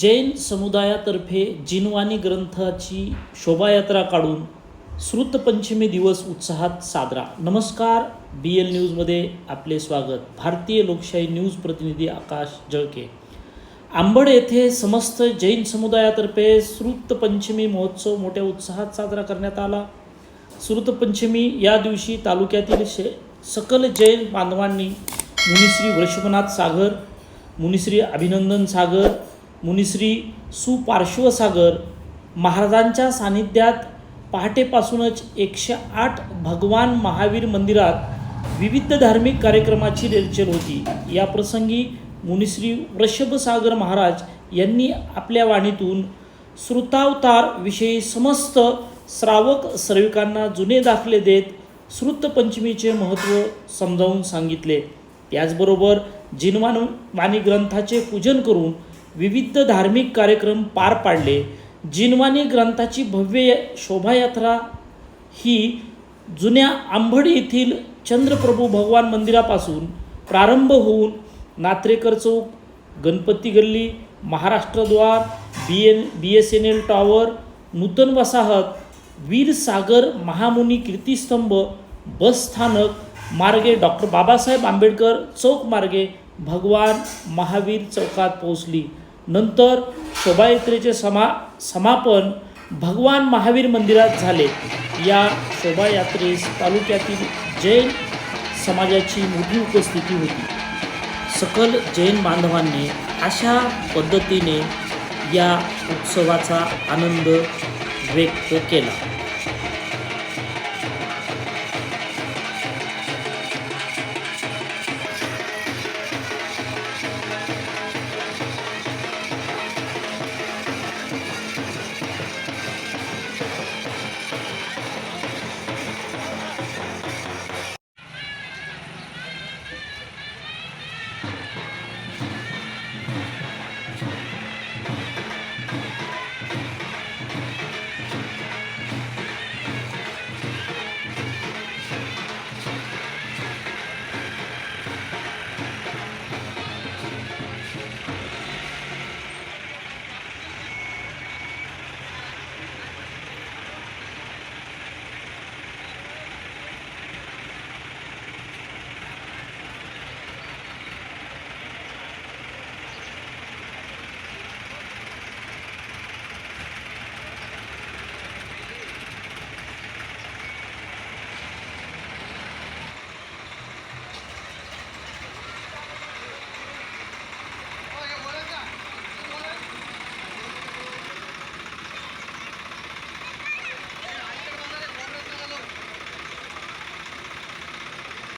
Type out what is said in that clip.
जैन समुदायातर्फे जिनवाणी ग्रंथाची शोभायात्रा काढून श्रुतपंचमी दिवस उत्साहात साजरा. नमस्कार बी एल न्यूजमध्ये आपले स्वागत. भारतीय लोकशाही न्यूज प्रतिनिधी आकाश जळके. आंबड येथे समस्त जैन समुदायातर्फे श्रुतपंचमी महोत्सव मोठ्या उत्साहात साजरा करण्यात आला. श्रुतपंचमी या दिवशी तालुक्यातील शे सकल जैन बांधवांनी मुनिश्री वृषभनाथ सागर मुनिश्री अभिनंदन सागर मुनिश्री सुपार्श्वसागर महाराजांच्या सानिध्यात पहाटेपासूनच एकशे आठ भगवान महावीर मंदिरात विविध धार्मिक कार्यक्रमाची रेलचेल होती. या प्रसंगी मुनिश्री वृषभसागर महाराज यांनी आपल्या वाणीतून श्रुतावतारविषयी समस्त श्रावक सर्विकांना जुने दाखले देत श्रुतपंचमीचे महत्त्व समजावून सांगितले. त्याचबरोबर जिनवान वाणी ग्रंथाचे पूजन करून विविध धार्मिक कार्यक्रम पार पाडले. जिनवाणी ग्रंथाची भव्य शोभायात्रा ही जुन्या आंबड येथील चंद्रप्रभू भगवान मंदिरापासून प्रारंभ होऊन नात्रेकर चौक गणपती गल्ली Maharashtradwar B N B S N L tower Nutan Vasahat Veer Sagar महामुनी कीर्तिस्तंभ बस स्थानक मार्गे डॉक्टर बाबासाहेब आंबेडकर चौक मार्गे भगवान महावीर चौकात पोहोचली. नंतर शोभायात्रेचे समा समापन भगवान महावीर मंदिरात झाले. या शोभायात्रेस तालुक्यातील जैन समाजाची मोठी उपस्थिती होती. सकल जैन बांधवांनी अशा पद्धतीने या उत्सवाचा आनंद व्यक्त केला.